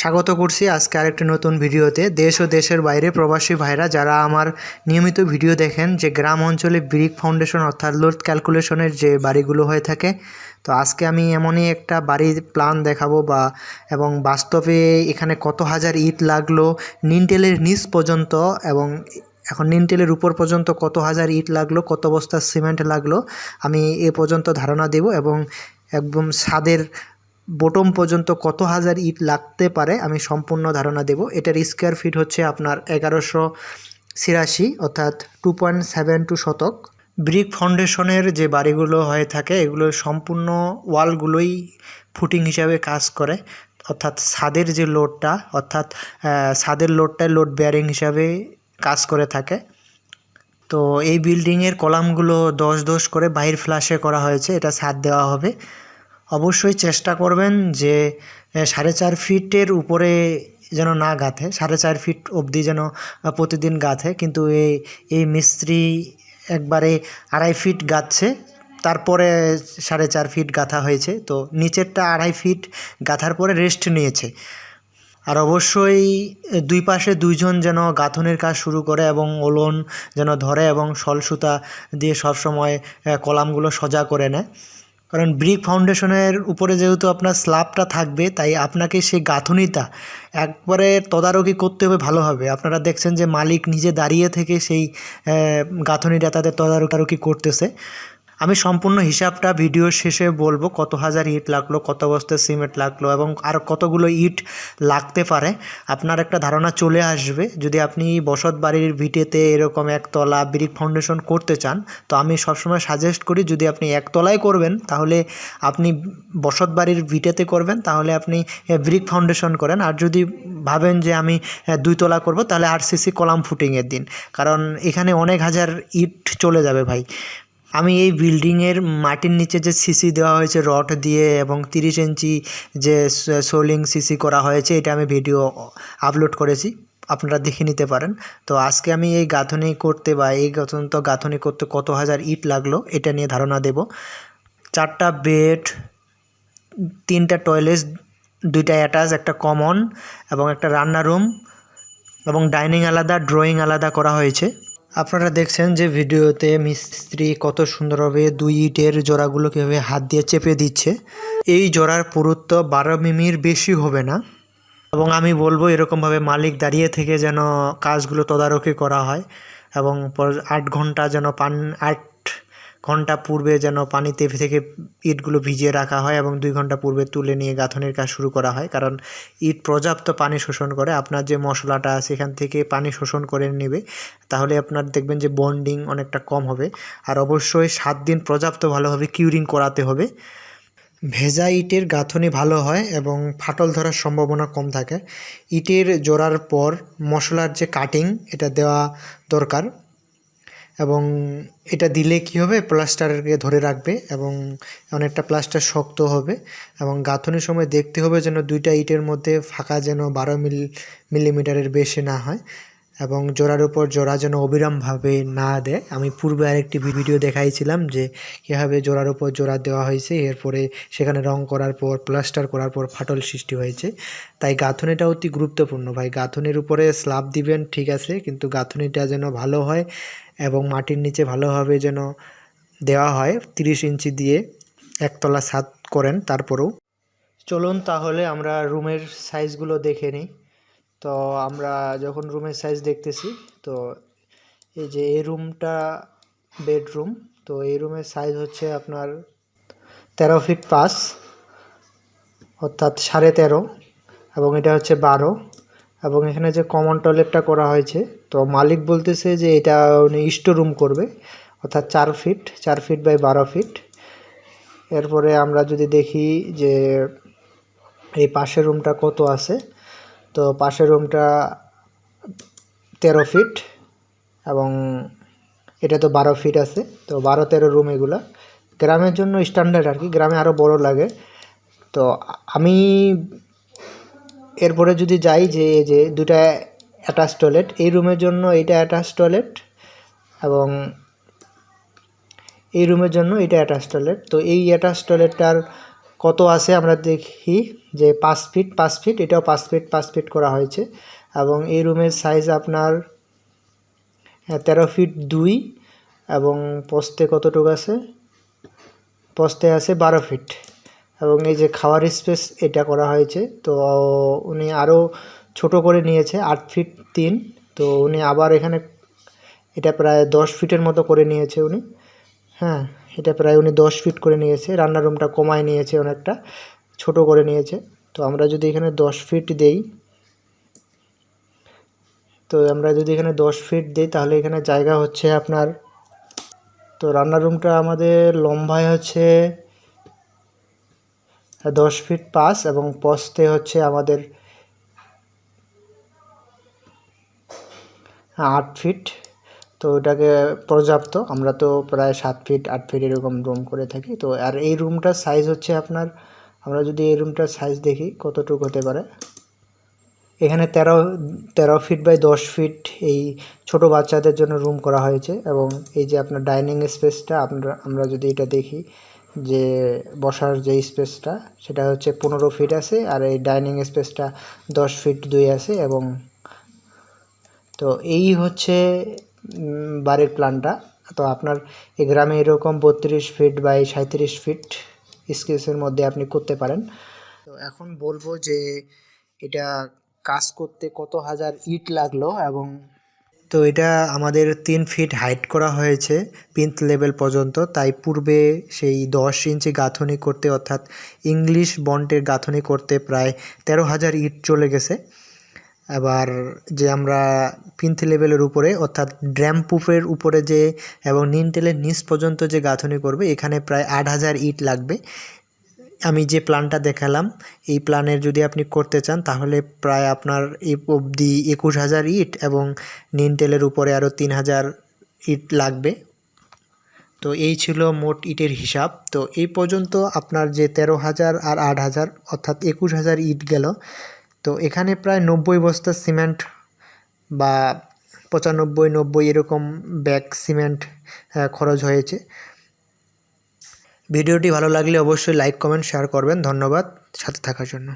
স্বাগত করছি আজকে আরেকটি নতুন ভিডিওতে। দেশ ও দেশের বাইরে প্রবাসী ভাইরা যারা আমার নিয়মিত ভিডিও দেখেন, যে গ্রাম অঞ্চলে ব্রিক ফাউন্ডেশন অর্থাৎ লোড ক্যালকুলেশনের যে বাড়িগুলো হয়ে থাকে, তো আজকে আমি এমনই একটা বাড়ির প্ল্যান দেখাবো বা, এবং বাস্তবে এখানে কত হাজার ইট লাগল, নিনটেলের নিচ পর্যন্ত এবং এখন নিনটেলের উপর পর্যন্ত কত হাজার ইট লাগল, কত বস্তা সিমেন্ট লাগল, আমি এ পর্যন্ত ধারণা দেব এবং একদম ছাদের বটম পর্যন্ত কত হাজার ইট লাগতে পারে, আমি সম্পূর্ণ ধারণা দেব। এটার স্কোয়ার ফিট হচ্ছে আপনার এগারোশো ছিয়াশি, অর্থাৎ টু পয়েন্ট সেভেন টু শতক। ব্রিক ফাউন্ডেশনের যে বাড়িগুলো হয়ে থাকে, এগুলো সম্পূর্ণ ওয়ালগুলোই ফুটিং হিসাবে কাজ করে। অর্থাৎ ছাদের যে লোডটা অর্থাৎ ছাদের লোডটাই লোড বেয়ারিং হিসাবে কাজ করে থাকে। তো এই বিল্ডিংয়ের কলামগুলো দশ দশ করে বাইর ফ্ল্যাশে করা হয়েছে, এটা ছাদ দেওয়া হবে। অবশ্যই চেষ্টা করবেন যে সাড়ে চার ফিটের উপরে যেন না গাঁথে, সাড়ে চার ফিট অবধি যেন প্রতিদিন গাঁথে। কিন্তু এই এই মিস্ত্রি একবারে আড়াই ফিট গাঁথছে, তারপরে সাড়ে চার ফিট গাঁথা হয়েছে। তো নিচেরটা আড়াই ফিট গাঁথার পরে রেস্ট নিয়েছে। আর অবশ্যই দুই পাশে দুইজন যেন গাঁথনের কাজ শুরু করে এবং ওলন যেন ধরে এবং সলসুতা দিয়ে সবসময় কলামগুলো সোজা করে নেয়। কারণ ব্রিক ফাউন্ডেশনের উপরে যেহেতু আপনার স্ল্যাবটা থাকবে, তাই আপনাকে সেই গাঁথুনিটা একবারে তদারকি করতে হবে ভালোভাবে। আপনারা দেখছেন যে মালিক নিজে দাঁড়িয়ে থেকে সেই গাঁথুনিটা তাদের তদারকি করতেছে। আমি সম্পূর্ণ হিসাবটা ভিডিও শেষে বলব কত হাজার ইট লাগল, কত বস্তা সিমেন্ট লাগল এবং আর কতগুলো ইট লাগতে পারে। আপনার একটা ধারণা চলে আসবে, যদি আপনি বসত বাড়ির ভিটেতে এরকম একতলা ব্রিক ফাউন্ডেশন করতে চান, তো আমি সবসময় সাজেস্ট করি যদি আপনি একতলায় করবেন, তাহলে আপনি বসত বাড়ির ভিটেতে করবেন, তাহলে আপনি ব্রিক ফাউন্ডেশন করেন। আর যদি ভাবেন যে আমি দুইতলা করব, তাহলে আর সিসি কলাম ফুটিংয়ের দিন। কারণ এখানে অনেক হাজার ইট চলে যাবে ভাই। আমি এই বিল্ডিংয়ের মাটির নিচে যে সিসি দেওয়া হয়েছে, রড দিয়ে এবং তিরিশ ইঞ্চি যে সোলিং সিসি করা হয়েছে, এটা আমি ভিডিও আপলোড করেছি, আপনারা দেখে নিতে পারেন। তো আজকে আমি এই গাঁথনি করতে বা এই গতন্ত গাঁথনি করতে কত হাজার ইট লাগল, এটা নিয়ে ধারণা দেব। চারটা বেড, তিনটা টয়লেট, দুইটা অ্যাটাচ, একটা কমন এবং একটা রান্না রুম এবং ডাইনিং আলাদা, ড্রয়িং আলাদা করা হয়েছে। আপনারা দেখছেন যে ভিডিওতে মিস্ত্রি কত সুন্দরভাবে দুই ইটের জোড়াগুলো কীভাবে হাত দিয়ে চেপে দিচ্ছে। এই জোড়ার পুরুত্ব বারো মিমির বেশি হবে না। এবং আমি বলব এরকমভাবে মালিক দাঁড়িয়ে থেকে যেন কাজগুলো তদারকি করা হয় এবং আট ঘণ্টা যেন পান, আট ঘণ্টা পূর্বে যেন পানিতে থেকে ইটগুলো ভিজিয়ে রাখা হয় এবং দুই ঘণ্টা পূর্বে তুলে নিয়ে গাঁথনির কাজ শুরু করা হয়। কারণ ইট পর্যাপ্ত পানি শোষণ করে। আপনার যে মশলাটা এখান থেকে পানি শোষণ করে নেবে, তাহলে আপনার দেখবেন যে বন্ডিং অনেকটা কম হবে। আর অবশ্যই সাত দিন পর্যাপ্ত ভালোভাবে কিউরিং করাতে হবে। ভেজা ইটের গাঁথনি ভালো হয় এবং ফাটল ধরার সম্ভাবনা কম থাকে। ইটের জোড়ার পর মশলার যে কাটিং এটা দেওয়া দরকার। এবং এটা দিলে কি হবে? প্লাস্টারকে ধরে রাখবে এবং অনেকটা প্লাস্টার শক্ত হবে এবং গাঁথনির সময় দেখতে হবে যেন দুইটা ইটের মধ্যে ফাঁকা যেন বারো মিল, মিলিমিটারের বেশি না হয়। এবং জোড়ার উপর জোড়া যেন অবিরামভাবে না দেয়। আমি পূর্বে আরেকটি ভিডিও দেখাইছিলাম যে কীভাবে জোড়ার উপর জোড়া দেওয়া হয়েছে, এরপরে সেখানে রং করার পর প্লাস্টার করার পর ফাটল সৃষ্টি হয়েছে। তাই গাঁথনিটা অতি গুরুত্বপূর্ণ। ভাই, গাঁথনির উপরে স্ল্যাব দিবেন, ঠিক আছে, কিন্তু গাঁথনিটা যেন ভালো হয় এবং মাটির নিচে ভালোভাবে যেন দেওয়া হয়, তিরিশ ইঞ্চি দিয়ে একতলা ছাদ করেন তারপরেও। চলুন তাহলে আমরা রুমের সাইজগুলো দেখে নিই। তো আমরা যখন রুমের সাইজ দেখতেছি, তো এই যে এই রুমটা বেডরুম তো এই রুমের সাইজ হচ্ছে আপনার তেরো ফিট পাঁচ, অর্থাৎ সাড়ে তেরো, এবং এটা হচ্ছে বারো, এবং এখানে যে কমন টয়লেটটা করা হয়েছে, তো মালিক বলতেছে যে এটা উনি রুম করবে, অর্থাৎ চার ফিট চার ফিট বাই বারো ফিট এরপরে আমরা যদি দেখি যে এই পাশের রুমটা কত আছে তো পাশের রুমটা তেরো ফিট এবং এটা তো বারো ফিট আছে, তো বারো তেরো রুম এগুলা। গ্রামের জন্য স্ট্যান্ডার্ড আর কি, গ্রামে আরও বড় লাগে। তো আমি এরপরে যদি যাই যে যে দুটা অ্যাটাচ টয়লেট এই রুমের জন্য এইটা অ্যাটাচ টয়লেট এবং এই রুমের জন্য এটা অ্যাটাচ টয়লেট তো এই অ্যাটাচ টয়লেটটার কত আছে আমরা দেখি যে পাঁচ ফিট পাঁচ ফিট এটাও পাঁচ ফিট পাঁচ ফিট করা হয়েছে এবং এই রুমের সাইজ আপনার হ্যাঁ, তেরো ফিট দুই এবং পোস্তে কতটুকু আছে? পোস্তে আছে বারো ফিট এবং এই যে খাওয়ার স্পেস এটা করা হয়েছে। তো উনি আরও ছোট করে নিয়েছে আট ফিট তিন। তো উনি আবার এখানে এটা প্রায় দশ ফিটের মতো করে নিয়েছে উনি। হ্যাঁ এটা প্রায় উনি দশ ফিট করে নিয়েছে। রান্নার রুমটা কমায় নিয়েছে অনেকটা, ছোট করে নিয়েছে। তো আমরা যদি এখানে দশ ফিট দেই, তো আমরা যদি এখানে দশ ফিট দিই, তাহলে এখানে জায়গা হচ্ছে আপনার, তো রান্নার রুমটা আমাদের লম্বায় হচ্ছে দশ ফিট পাঁচ এবং পস্তে হচ্ছে আমাদের আট ফিট তো ওটাকে পর্যাপ্ত। আমরা তো প্রায় সাত ফিট আট ফিট এরকম রুম করে থাকি। তো আর এই রুমটার সাইজ হচ্ছে আপনার, আমরা যদি এই রুমটার সাইজ দেখি, কতটুকু হতে পারে? এখানে তেরো তেরো ফিট বাই দশ ফিট এই ছোট বাচ্চাদের জন্য রুম করা হয়েছে এবং এই যে আপনার ডাইনিং স্পেসটা আমরা আমরা যদি এটা দেখি যে বসার যে স্পেসটা সেটা হচ্ছে পনেরো ফিট আছে আর এই ডাইনিং স্পেসটা দশ ফিট দুই আছে এবং তো এই হচ্ছে বাড়ির প্ল্যানটা তো আপনার এই গ্রামে এরকম বত্রিশ ফিট বাই সাঁত্রিশ ফিট স্পেসের মধ্যে আপনি করতে পারেন। তো এখন বলব যে এটা কাজ করতে কত হাজার ইট লাগল এবং তো এটা আমাদের তিন ফিট হাইট করা হয়েছে পিন্থ লেভেল পর্যন্ত। তাই পূর্বে সেই দশ ইঞ্চি গাঁথনি করতে অর্থাৎ ইংলিশ বন্ডের গাঁথনি করতে প্রায় তেরো হাজার ইট চলে গেছে। আবার যে আমরা পিন্থ লেভেলের উপরে, অর্থাৎ ড্র্যাম প্রুফের উপরে যে এবং নিনটেলের নিচ পর্যন্ত যে গাঁথনি করবে, এখানে প্রায় আট হাজার ইট লাগবে। আমি যে প্ল্যানটা দেখালাম, এই প্ল্যানের যদি আপনি করতে চান, তাহলে প্রায় আপনার এই অবধি একুশ হাজার ইট এবং নিনটেলের উপরে আরও তিন হাজার ইট লাগবে। তো এই ছিল মোট ইটের হিসাব। তো এই পর্যন্ত আপনার যে তেরো হাজার আর আট হাজার, অর্থাৎ একুশ হাজার ইট গেল। তো এখানে প্রায় নব্বই বস্তা সিমেন্ট বা পঁচানব্বই, নব্বই এরকম ব্যাগ সিমেন্ট খরচ হয়েছে। ভিডিওটি ভালো লাগলে অবশ্যই লাইক, কমেন্ট, শেয়ার করবেন। ধন্যবাদ সাথে থাকার জন্য।